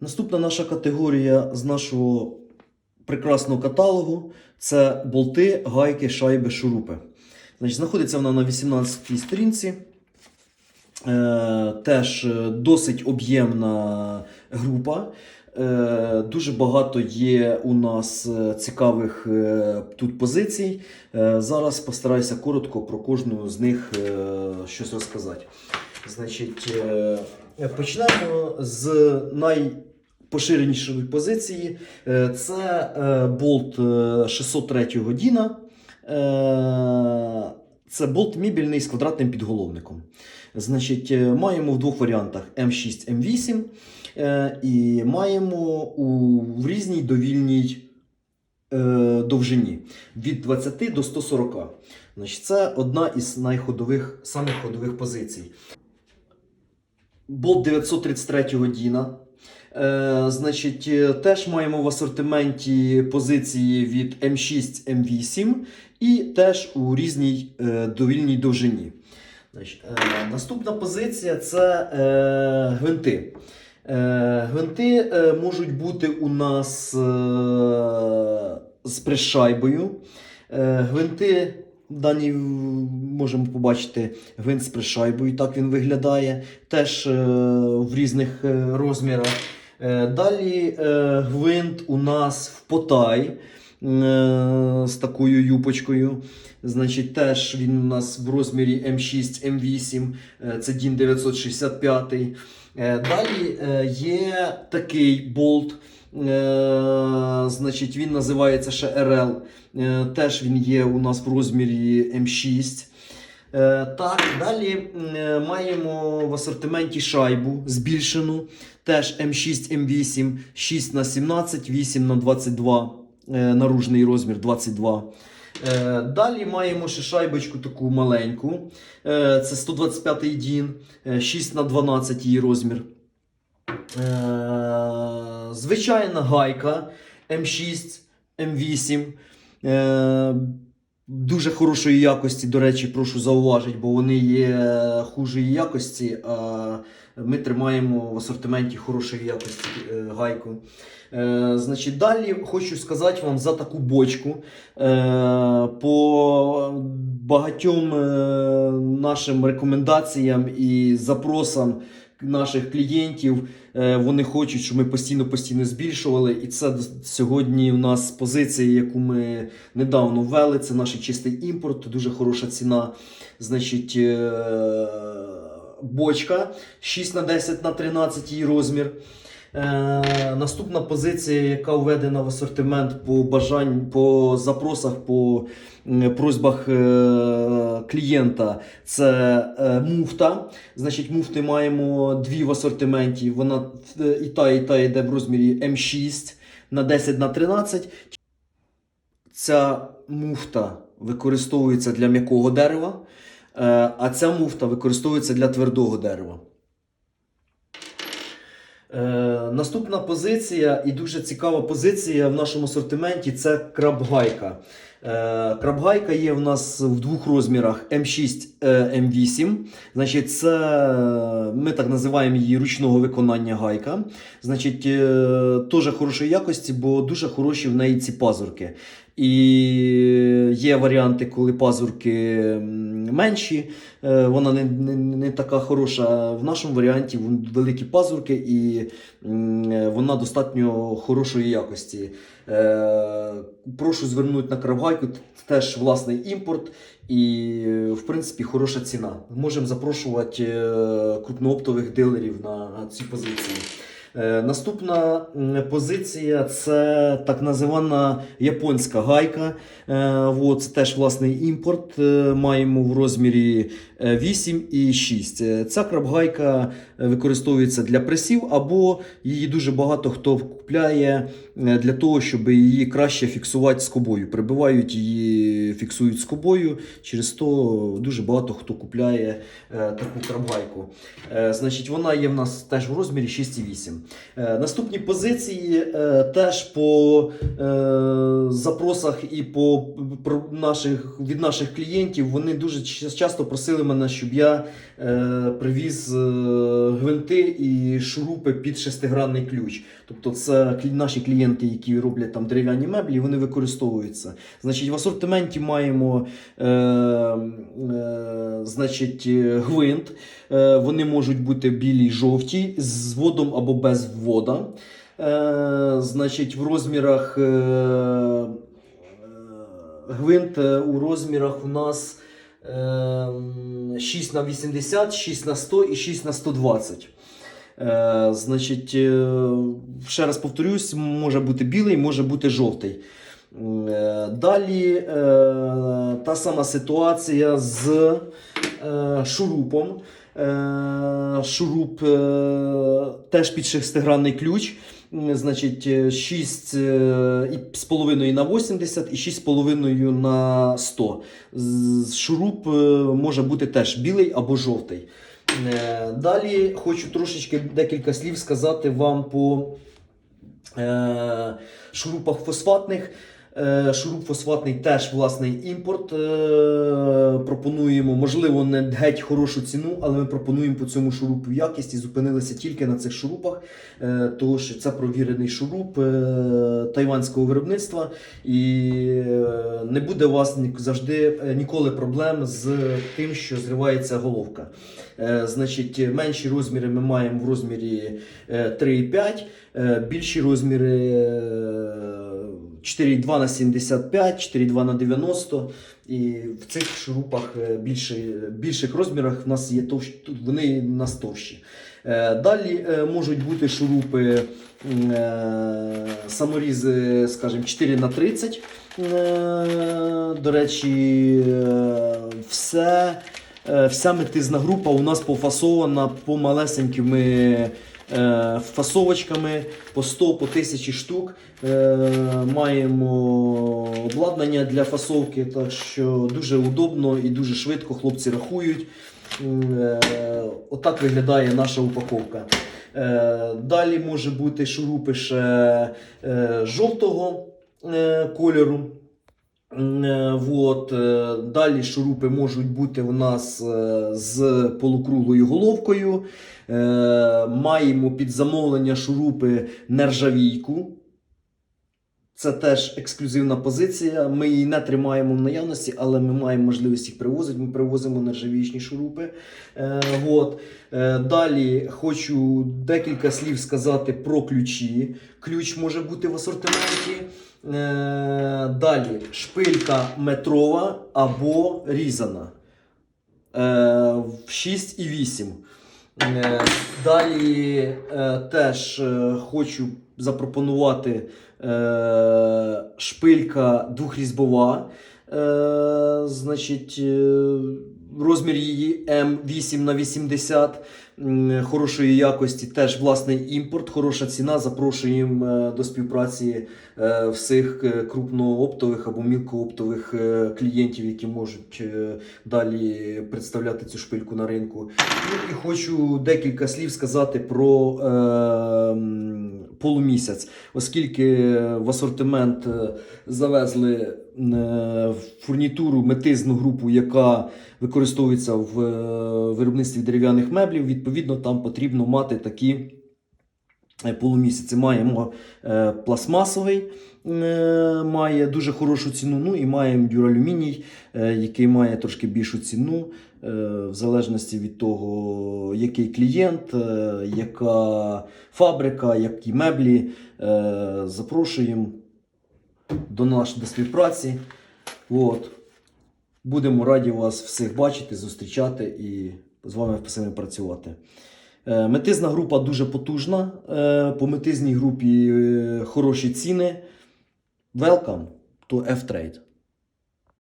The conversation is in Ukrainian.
Наступна наша категорія з нашого прекрасного каталогу це болти, гайки, шайби, шурупи. Значить, знаходиться вона на 18-й сторінці. Е, теж е, досить об'ємна група. Е, Дуже багато є у нас е, цікавих е, тут позицій. Е, Зараз постараюся коротко про кожну з них е, щось розказати. Значить, е, почнемо з найпоширенішої позиції. Е, Це е, болт е, 603 Діна. Е, Це болт мібільний з квадратним підголовником. Значить, маємо в двох варіантах М6, М8 е, і маємо у в різній довільній довжині від 20 до 140. Значить, це одна із найходових, самих ходових позицій. Болт 933 Діна. Е, значить, е, теж маємо в асортименті позиції від М6 М8 і теж у різній е, довільній довжині. Значить, наступна позиція це гвинти. Гвинти можуть бути у нас з пришайбою. Гвинти дані можемо побачити гвинт з пришайбою, так він виглядає, теж е, в різних е, розмірах. Е, далі е, гвинт у нас в потай е, з такою юпочкою. Значить, теж він у нас в розмірі М6, М8, е, це DIN 965. Е, Далі е, є такий болт. Е, Значить, він називається ще RL. Е, Теж він є у нас в розмірі М6. Е, Так, далі маємо в асортименті шайбу збільшену. Теж М6, М8, 6 на 17, 8 на 22, е, наружний розмір 22. Е, Далі маємо ще шайбочку таку маленьку. Це 125 дін, е, 6 на 12 її розмір. Е, Звичайна гайка М6, М8. Е, Дуже хорошої якості, до речі, прошу зауважити, бо вони є хужої якості. А ми тримаємо в асортименті хорошої якості е, гайку. Е, значить, далі хочу сказати вам за таку бочку. Е, по багатьом е, нашим рекомендаціям і запросам наших клієнтів. Е, Вони хочуть, щоб ми постійно-постійно збільшували. І це сьогодні у нас позиція, яку ми недавно ввели. Це наш чистий імпорт, дуже хороша ціна. Значить, е, бочка 6 на 10 на 13 її розмір. Е, наступна позиція, яка введена в асортимент по бажань, по запросах, по просьбах е, клієнта, це е, муфта. Значить, муфти маємо дві в асортименті. Вона і та, і та йде в розмірі М6 на 10 на 13. Ця муфта використовується для м'якого дерева, а ця муфта використовується для твердого дерева. Наступна позиція і дуже цікава позиція в нашому асортименті це крабгайка. Е, крабгайка є в нас в двох розмірах М6, е, М8. Значить, це е, ми так називаємо її ручного виконання гайка. Значить, теж хорошої якості, бо дуже хороші в неї ці пазурки. І є варіанти, коли пазурки менші, е, вона не, не, не така хороша. В нашому варіанті великі пазурки і е, вона достатньо хорошої якості. Е, Прошу звернути на кравгайку, теж власний імпорт і, в принципі, хороша ціна. Можемо запрошувати крупнооптових дилерів на ці позиції. Е, Наступна позиція це так називана японська гайка. Е, це теж власний імпорт. Е, Маємо в розмірі е, 8 і 6. Е, Ця крабгайка використовується для пресів, або її дуже багато хто купляє для того, щоб її краще фіксувати скобою. Прибивають її, фіксують скобою. Через то дуже багато хто купляє таку крабгайку. Значить, вона є в нас теж в розмірі 6,8. Е, Наступні позиції е, теж по е, запросах і по наших, від наших клієнтів вони дуже часто просили мене, щоб я привіз гвинти і шурупи під шестигранний ключ. Тобто, це наші клієнти, які роблять там дерев'яні меблі, вони використовуються. Значить, в асортименті маємо значить, гвинт. Вони можуть бути білі й жовті з водом або без ввода. Е, значить, в розмірах е, е, гвинт е, у розмірах у нас е, 6 на 80, 6 на 100 і 6 на 120. Е, значить, е, ще раз повторюсь, може бути білий, може бути жовтий. Е, Далі та сама ситуація з шурупом. Е, шуруп е, теж під шестигранний ключ. Значить, 6 з половиною на 80 і 6,5 на 100. З- Шуруп е, може бути теж білий або жовтий. Е, Далі хочу трошечки декілька слів сказати вам по е, шурупах фосфатних. Е, Шуруп фосфатний теж власний імпорт. Пропонуємо, можливо, не геть хорошу ціну, але ми пропонуємо по цьому шурупу якість і зупинилися тільки на цих шурупах, е, тому що це провірений шуруп е, тайванського виробництва, і е, не буде у вас завжди ніколи проблем з тим, що зривається головка. Значить, менші розміри ми маємо в розмірі е, 3,5, е, більші розміри 4,2 на 75, 4,2 на 90. І в цих шурупах е, більше, більших розмірах в нас є товщі, вони у нас товщі. Е, Далі е, можуть бути шурупи саморізи, скажімо, 4 на 30. Е, До речі, все, вся метизна група у нас пофасована по малесенькими фасовочками по 100 по 1000 штук. Е, Маємо обладнання для фасовки, так що дуже удобно і дуже швидко хлопці рахують. Е, Отак виглядає наша упаковка. Е, Далі може бути шурупи ще е, жовтого е, кольору. Е, Вот. е, Далі шурупи можуть бути у нас е, з полукруглою головкою. Маємо під замовлення шурупи нержавійку. Це теж ексклюзивна позиція. Ми її не тримаємо в наявності, але ми маємо можливість їх привозити. Ми привозимо нержавічні шурупи. Е, от. Е, далі хочу декілька слів сказати про ключі. Ключ може бути в асортименті. Е, далі шпилька метрова або різана. Е, в 6 і 8. Е, Далі е, теж е, хочу запропонувати е, шпилька двохрізьбова. Е, Значить, е, розмір її М8 на 80 м, хорошої якості, теж власний імпорт, хороша ціна. Запрошуємо е, до співпраці е, всіх е, крупнооптових або мілкооптових клієнтів, які можуть далі представляти цю шпильку на ринку. Ну і хочу декілька слів сказати про е, полумісяць, оскільки в асортимент е, завезли е, фурнітуру метизну групу, яка використовується в е, виробництві дерев'яних меблів. Відповідно, там потрібно мати такі полумісяці. Маємо пластмасовий, має дуже хорошу ціну. Ну і маємо дюралюміній, який має трошки більшу ціну. Е, В залежності від того, який клієнт, е, яка фабрика, які меблі, Е, запрошуємо до нас до співпраці. От. Будемо раді вас всіх бачити, зустрічати і з вами всіми працювати. Метизна група дуже потужна. По метизній групі хороші ціни. Welcome to F-Trade.